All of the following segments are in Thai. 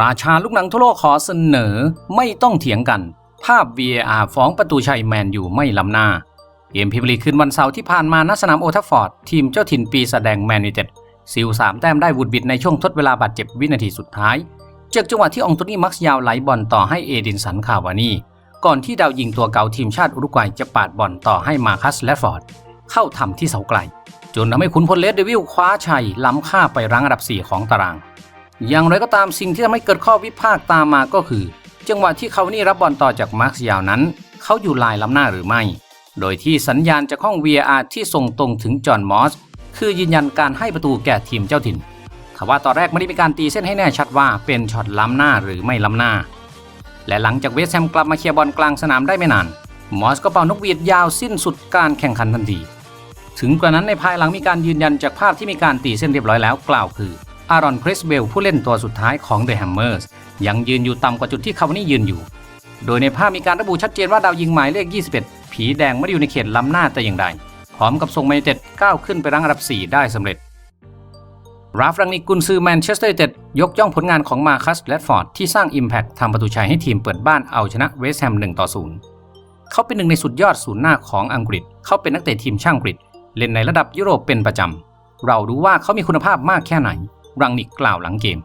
ราชาลูกหนังทั่วโลกขอเสนอไม่ต้องเถียงกัน ภาพ VAR ฟ้องประตูชัยแมนอยู่ไม่ล้ำหน้า เกมพรีเมียร์ลีคืนวันเสาร์ที่ผ่านมาณสนามโอทัฟฟอร์ด ทีมเจ้าถิ่นปีแสดงแมนยูเต็ดซิลสามแต้มได้วุดบิดในช่วงทดเวลาบาดเจ็บวินาทีสุดท้ายจากจังหวะที่องโตนี่มักซ์ยาวไหลบอลต่อให้เอดินสันคาวานีก่อนที่ดาวยิงตัวเก่าทีมชาติอุรุกวัยจะปาดบอลต่อให้มาคัสแลดฟอร์ด เข้าทำที่เสาไกลจนทำให้ขุนพลเลดเดวิลคว้าชัยล้ำค่าไปรั้งอันดับ 4 ของตาราง อย่างไรก็ตามสิ่งที่ทำให้เกิดข้อวิพากษ์ตามมาก็คือ จังหวะที่เขานี่รับบอลต่อจากมาร์คยาวนั้น เขาอยู่ลายล้ำหน้าหรือไม่ โดยที่สัญญาณจากห้อง VAR ที่ส่งตรงถึงจอห์นมอสคือยืนยันการให้ประตูแก่ทีมเจ้าถิ่นทว่าตอนแรกไม่ได้มีการตีเส้นให้แน่ชัดว่าเป็นช็อตล้ำหน้าหรือไม่ล้ำหน้า และหลังจากเวสแฮมกลับมาเคลียร์บอลกลางสนามได้ไม่นานมอสก็เป่านกหวีดยาวสิ้นสุดการแข่งขันทันที ถึงกว่านั้นในภายหลังมีการยืนยันจากภาพที่มีการตีเส้นเรียบร้อยแล้วกล่าวคือ อารอนคริสเบลผู้เล่นตัวสุดท้ายของเดอะแฮมเมอร์สยังยืนอยู่ต่ำกว่าจุดที่คาวานี่ยืนอยู่ โดยในภาพมีการระบุชัดเจนว่าดาวยิงหมายเลข 21 ผีแดงไม่ได้อยู่ในเขตล้ำหน้าแต่อย่างใดพร้อมกับส่งแมนเต็ดก้าวขึ้นไปรั้งอันดับ 4 ได้สำเร็จ ราฟรังนิกกุนซือแมนเชสเตอร์ยูไนเต็ดยกย่องผลงานของมาคัสแรดฟอร์ดที่สร้าง Impact ทำประตูชัยให้ทีมเปิดบ้านเอาชนะเวสต์แฮม1ต่อ0เขาเป็นหนึ่งในสุดยอดศูนย์หน้าของอังกฤษ เขาเป็นนักเตะทีมช่างอังกฤษ เล่นในระดับยุโรปเป็นประจำเรารู้ว่าเขามีคุณภาพมากแค่ไหน รังนิกกล่าวหลังเกม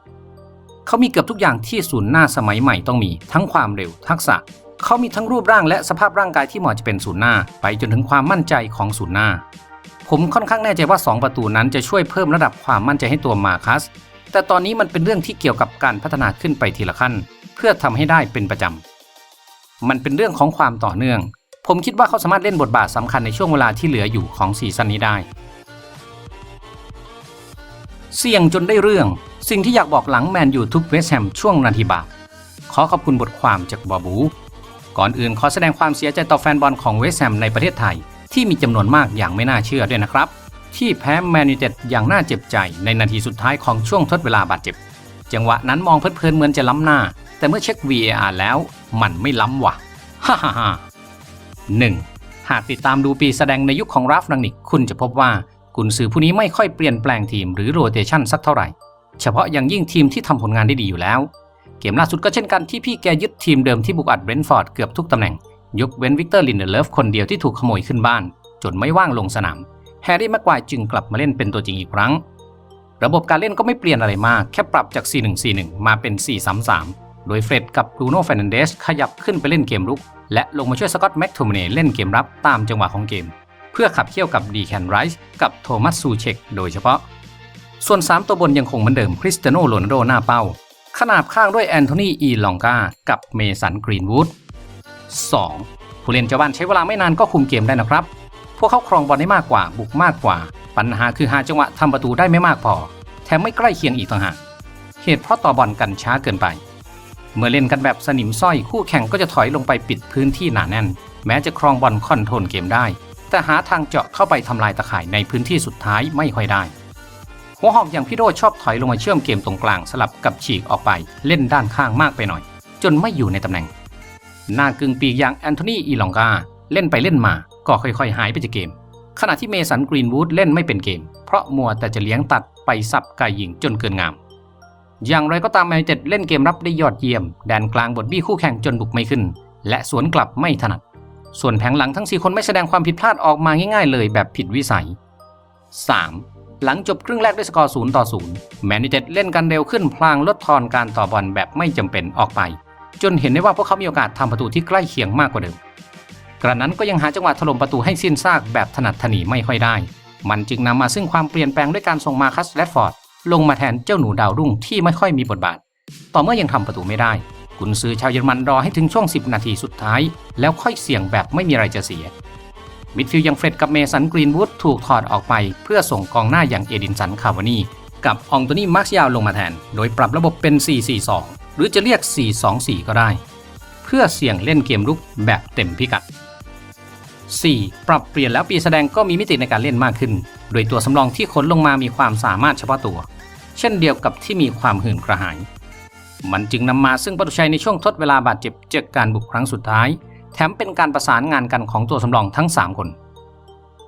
เขามีเกือบทุกอย่างที่ศูนย์หน้าสมัยใหม่ต้องมีทั้งความเร็วทักษะ เขามีทั้งรูปร่างและสภาพร่างกายที่เหมาะจะเป็นศูนย์หน้า ไปจนถึงความมั่นใจของศูนย์หน้า ผมค่อนข้างแน่ใจว่า 2 ประตูนั้นจะช่วยเพิ่มระดับความมั่นใจให้ตัวมาคัส แต่ตอนนี้มันเป็นเรื่องที่เกี่ยวกับการพัฒนาขึ้นไปทีละขั้น เพื่อทำให้ได้เป็นประจำมันเป็นเรื่องของความต่อเนื่อง ผมคิดว่าเขาสามารถเล่นบทบาทสำคัญในช่วงเวลาที่เหลืออยู่ของซีซั่นนี้ได้ เสี่ยงจนได้เรื่อง สิ่งที่อยากบอกหลังแมนยูทุบเวสแฮมช่วงนาทีบาปขอขอบคุณบทความจากบอบู ก่อนอื่นขอแสดงความเสียใจต่อแฟนบอลของเวสแฮมในประเทศไทย ที่มีจำนวนมากอย่างไม่น่าเชื่อด้วยนะครับ ที่แพ้แมนยูเต็ดอย่างน่าเจ็บใจในนาทีสุดท้ายของช่วงทดเวลาบาดเจ็บ จังหวะนั้นมองเพลินเหมือนจะล้ำหน้า แต่เมื่อเช็ค VAR แล้วมันไม่ล้ำว่ะฮ่าฮ่าฮ่าหนึ่งหากติดตามดูปีแสดงในยุคของราฟรังนิกคุณจะพบว่า กุนซือผู้นี้ไม่ค่อยเปลี่ยนแปลงทีมหรือโรเตชันสักเท่าไหร่ เฉพาะอย่างยิ่งทีมที่ทำผลงานได้ดีอยู่แล้ว เกมล่าสุดก็เช่นกันที่พี่แกยึดทีมเดิมที่บุกอัดเบรนฟอร์ดเกือบทุกตำแหน่ง ยกเว้นวิกเตอร์ลินเดเลฟคนเดียวที่ถูกขโมยขึ้นบ้าน จนไม่ว่างลงสนาม แฮร์รี่แม็กควายจึงกลับมาเล่นเป็นตัวจริงอีกครั้ง ระบบการเล่นก็ไม่เปลี่ยนอะไรมากแค่ปรับจาก 4-1-4-1 มาเป็น 4-3-3 โดยเฟร็ดกับบรูโน่เฟรนันเดสขยับขึ้นไปเล่นเกมรุกและลงมาช่วยสกอตต์แม็กโทมเน่เล่นเกมรับตามจังหวะของเกม พื่อขับเคี่ยวกับดีแคนไรส์กับโทมัสซูเชกโดยเฉพาะ ส่วน 3 ตัวบนยังคงเหมือนเดิมคริสเตียโนโรนัลโดหน้าเป้า ขนาบข้างด้วยแอนโทนีอีลองกากับเมสันกรีนวูด 2. ผู้เล่นเจ้าบ้านใช้เวลาไม่นานก็คุมเกมได้นะครับ พวกเขาครองบอลได้มากกว่าบุกมากกว่า ปัญหาคือหาจังหวะทำประตูได้ไม่มากพอ แถมไม่ใกล้เคียงอีกต่างหากเหตุเพราะต่อบอลกันช้าเกินไป เมื่อเล่นกันแบบสนิมสร้อยคู่แข่งก็จะถอยลงไปปิดพื้นที่หนาแน่น แม้จะครองบอลคอนโทรลเกมได้ แต่หาทางเจาะเข้าไปทำลายตะข่ายในพื้นที่สุดท้ายไม่ค่อยได้ หัวหอกอย่างพี่โรจน์ชอบถอยลงมาเชื่อมเกมตรงกลางสลับกับฉีกออกไปเล่นด้านข้างมากไปหน่อย จนไม่อยู่ในตำแหน่ง หน้ากึ่งปีกอย่างแอนโทนีอีลองกาเล่นไปเล่นมาก็ค่อยๆ หายไปจากเกม ขณะที่เมสันกรีนวูดเล่นไม่เป็นเกม เพราะมัวแต่จะเลี้ยงตัดไปสับไก่ยิงจนเกินงาม อย่างไรก็ตามแมนเต็ดเล่นเกมรับได้ยอดเยี่ยม แดนกลางบทบี้คู่แข่งจนบุกไม่ขึ้น และสวนกลับไม่ถนัด ส่วนแผงหลังทั้ง 4 คนไม่แสดงความผิดพลาดออกมาง่ายๆเลยแบบผิดวิสัย 3. หลังจบครึ่งแรกด้วยสกอร์0ต่อ0แมนยูเต็ดเล่นกันเร็วขึ้นพลางลดทอนการต่อบอลแบบไม่จำเป็นออกไป จนเห็นได้ว่าพวกเขามีโอกาสทำประตูที่ใกล้เคียงมากกว่าเดิม กระนั้นก็ยังหาจังหวะถล่มประตูให้สิ้นซากแบบถนัดถนีไม่ค่อยได้ มันจึงนำมาซึ่งความเปลี่ยนแปลงด้วยการส่งมาคัสแรดฟอร์ดลงมาแทนเจ้าหนูดาวรุ่งที่ไม่ค่อยมีบทบาท ต่อเมื่อยังทำประตูไม่ได้ กุนซือชาวเยอรมันรอให้ถึงช่วง 10 นาทีสุดท้าย แล้วค่อยเสี่ยงแบบไม่มีอะไรจะเสีย มิดฟิลด์ยังเฟร็ดกับเมสันกรีนวูดถูกถอดออกไป เพื่อส่งกองหน้าอย่างเอดินสันคาวานีกับองโตนี่มาร์คยาวลงมาแทน โดยปรับระบบเป็น 4-4-2 หรือจะเรียก 4-2-4 ก็ได้ เพื่อเสี่ยงเล่นเกมรุกแบบเต็มพิกัด 4. ปรับเปลี่ยนแล้วปีแสดงก็มีมิติในการเล่นมากขึ้น โดยตัวสำรองที่ขนลงมามีความสามารถเฉพาะตัว เช่นเดียวกับที่มีความหื่นกระหาย มันจึงนำมาซึ่งประตูชัยในช่วงทดเวลาบาดเจ็บจากการบุกครั้งสุดท้าย แถมเป็นการประสานงานกันของตัวสำรองทั้ง 3 คน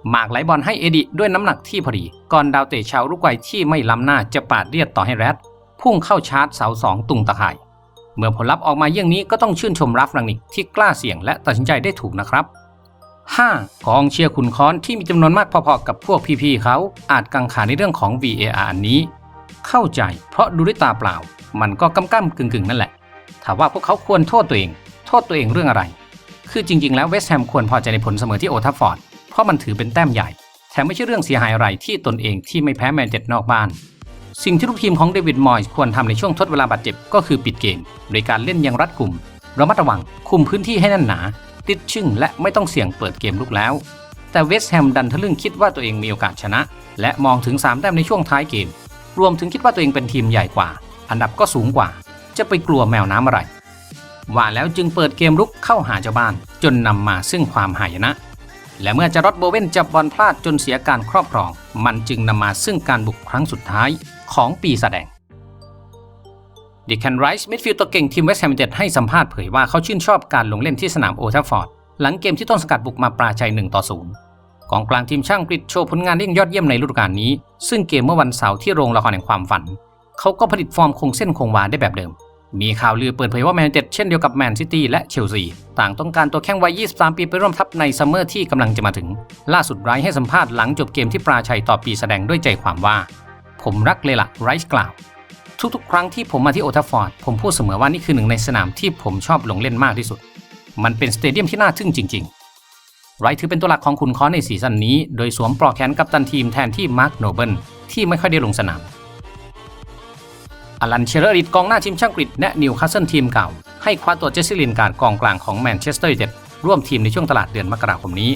หมากไหลบอลให้เอดิด้วยน้ำหนักที่พอดี ก่อนดาวเตะชาวลูกไกวที่ไม่ล้ำหน้าจะปาดเลียดต่อให้แรดพุ่งเข้าชาร์จเสาสองตุงตะข่าย เมื่อผลลัพธ์ออกมาเยี่ยงนี้ก็ต้องชื่นชมราฟรังนิกที่กล้าเสี่ยงและตัดสินใจได้ถูกนะครับ 5. กองเชียร์ขุนค้อนที่มีจำนวนมากพอๆกับพวกพี่ๆเขาอาจกังขาในเรื่องของ VAR อันนี้ เข้าใจ เพราะดูด้วยตาเปล่า มันก็กำก้ากึ่งๆ นั่นแหละ ถามว่าพวกเขาควรโทษตัวเอง โทษตัวเองเรื่องอะไร คือจริง ๆ แล้วเวสต์แฮมควรพอใจในผลเสมอที่โอทัฟฟอร์ด เพราะมันถือเป็นแต้มใหญ่ แถมไม่ใช่เรื่องเสียหายอะไรที่ตนเองที่ไม่แพ้แมนเจ็ดนอกบ้าน สิ่งที่ลูกทีมของเดวิดมอยส์ควรทำในช่วงทดเวลาบาดเจ็บก็คือปิดเกม โดยการเล่นอย่างรัดกุมระมัดระวัง คุมพื้นที่ให้แน่นหนา ติดชึ่งและไม่ต้องเสี่ยงเปิดเกมลุกแล้ว แต่เวสต์แฮมดันทะลึ่งคิดว่าตัวเองมีโอกาสชนะ และมองถึง3แต้มในช่วงท้ายเกม รวมถึงคิดว่าตัวเองเป็นทีมใหญ่กว่า อันดับก็สูงกว่า จะไปกลัวแมวน้ำอะไร ว่าแล้วจึงเปิดเกมรุกเข้าหาเจ้าบ้าน จนนำมาซึ่งความหายนะ และเมื่อจารอดโบเวนจับบอลพลาดจนเสียการครอบครอง มันจึงนำมาซึ่งการบุกครั้งสุดท้ายของปีแสดงดิแคนไรส์มิดฟิลด์ตัวเก่งทีมเวสต์แฮมเต็ดให้สัมภาษณ์เผยว่าเขาชื่นชอบการลงเล่นที่สนามโอทัฟฟอร์ดหลังเกมที่ต้นสกัดบุกมาปราชัย1ต่อ0 กองกลางทีมช่างกรีดโชว์ผลงานได้อย่งยอดเยี่ยมในฤดูกาลนี้ ซึ่งเกมเมื่อวันเสาร์ที่โรงละครแห่งความฝัน เขาก็ผลิตฟอร์มคงเส้นคงวาได้แบบเดิม มีข่าวลือเปิดเผยว่าแมนยูไนเต็ดเช่นเดียวกับแมนซิตี้และเชลซี ต่างต้องการตัวแข้งวัย 23 ปีไปร่วมทัพในซัมเมอร์ที่กำลังจะมาถึง ล่าสุดไรท์ให้สัมภาษณ์หลังจบเกมที่ปราชัยต่อปีแสดงด้วยใจความว่า ผมรักเลยล่ะไรท์กล่าวทุกๆ ครั้งที่ผมมาที่โอทัฟฟอร์ดผมพูดเสมอว่านี่คือหนึ่งในสนามที่ผมชอบลงเล่นมากที่สุด มันเป็นสเตเดียมที่น่าทึ่งจริง ๆ ไรท์ถือเป็นตัวหลักของคุณค้อนในซีซั่นนี้ โดยสวมปลอกแขนกัปตันทีมแทนที่มาร์คโนเบิลที่ไม่ค่อยได้ลงสนามอลันเชอร์ริดกองหน้าทีมช่างกรีดและนิวคาสเซิลทีมเก่า ให้คว้าตัวเจสซี่ลินการ์ดกองกลางของแมนเชสเตอร์ยูไนเต็ดร่วมทีมในช่วงตลาดเดือนมกราคมนี้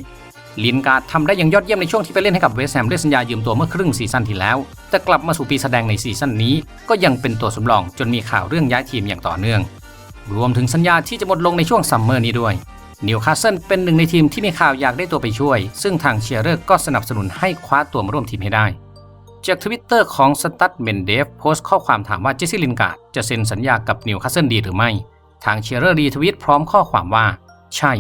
ลินการ์ดทำได้อย่างยอดเยี่ยมในช่วงที่ไปเล่นให้กับเวสต์แฮมด้วยสัญญายืมตัวเมื่อครึ่งซีซั่นที่แล้ว แต่กลับมาสู่ปีแสดงในซีซั่นนี้ ก็ยังเป็นตัวสำรองจนมีข่าวเรื่องย้ายทีมอย่างต่อเนื่อง รวมถึงสัญญาที่จะหมดลงในช่วงซัมเมอร์นี้ด้วย นิวคาสเซิลเป็นหนึ่งในทีมที่มีข่าวอยากได้ตัวไปช่วย ซึ่งทางเชียร์เรอร์ก็สนับสนุนให้คว้าตัวมาร่วมทีมให้ได้ จากทวิตเตอร์ของสตัดเมนเดฟโพสต์ข้อความถามว่าเจสซี่ลินการ์ดจะเซ็นสัญญากับนิวคาสเซิลดีหรือไม่ ทางเชียร์เรอร์รีทวิตพร้อมข้อความว่า ใช่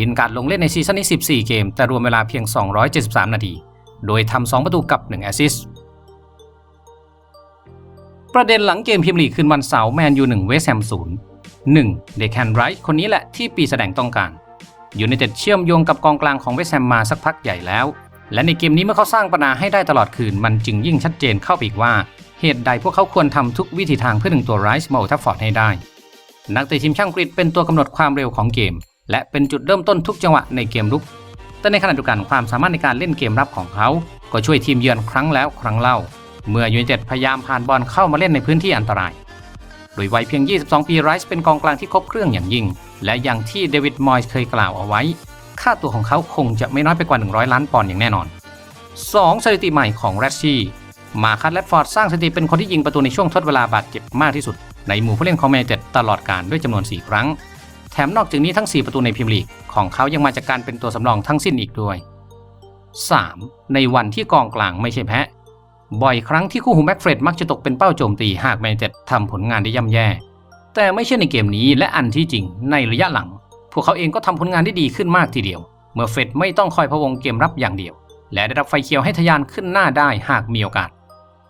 ลินการ์ดลงเล่นในซีซั่นนี้ 14 เกม แต่รวมเวลาเพียง 273 นาที โดยทำ2ประตูกับ1แอสซิสต์ประเด็นหลังเกมพรีเมียร์ลีคืนวันเสาร์แมนยู1เวสต์แฮม0 1 เดแคนไรท์คนนี้แหละที่ปีแสดงต้องการยูไนเต็ดเชื่อมโยงกับกองกลางของเวสแฮมมาสักพักใหญ่แล้ว และในเกมนี้เมื่อเขาสร้างปัญหาให้ได้ตลอดคืน มันจึงยิ่งชัดเจนเข้าไปอีกว่า เหตุใดพวกเขาควรทำทุกวิธีทางเพื่อดึงตัวไรส์มาโอทัฟฟอร์ดให้ได้ นักเตะทีมช่างกรีดเป็นตัวกำหนดความเร็วของเกม และเป็นจุดเริ่มต้นทุกจังหวะในเกมรุก แต่ในขณะเดียวกันความสามารถในการเล่นเกมรับของเขา ก็ช่วยทีมเยือนครั้งแล้วครั้งเล่า เมื่อยูไนเต็ดพยายามผ่านบอลเข้ามาเล่นในพื้นที่อันตราย โดยวัยเพียง 22 ปีไรส์เป็นกองกลางที่ครบเครื่องอย่างยิ่ง และอย่างที่เดวิดมอยส์เคยกล่าวเอาไว้ ค่าตัวของเขาคงจะไม่น้อยไปกว่า 100 ล้านปอนด์อย่างแน่นอน 2 สถิติใหม่ของแรชชี่มาคัตและฟอร์ดสร้างสถิติเป็นคนที่ยิงประตูในช่วงทดเวลาบาดเจ็บมากที่สุด ในหมู่ผู้เล่นของแมนยูไนเต็ดตลอดการด้วยจำนวน 4 ครั้ง แถมนอกจากนี้ทั้ง 4 ประตูในพรีเมียร์ลีกของเขายังมาจากการเป็นตัวสำรองทั้งสิ้นอีกด้วย 3. ในวันที่กองกลางไม่ใช่แพ้ บ่อยครั้งที่คู่หูแม็กเฟรดมักจะตกเป็นเป้าโจมตีหากแมนเต็ดทำผลงานได้ย่ำแย่ แต่ไม่ใช่ในเกมนี้และอันที่จริงในระยะหลัง พวกเขาเองก็ทำผลงานได้ดีขึ้นมากทีเดียว เมื่อเฟรดไม่ต้องคอยพะวงเกมรับอย่างเดียว และได้รับไฟเขียวให้ทะยานขึ้นหน้าได้หากมีโอกาส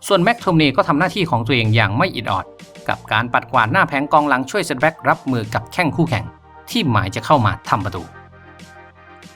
ส่วนแม็กโทมเน่ก็ทำหน้าที่ของตัวเองอย่างไม่อิดออด กับการปัดกวาดหน้าแผงกองหลังช่วยเซตแบ็กรับมือกับแข้งคู่แข่ง ที่หมายจะเข้ามาทำประตู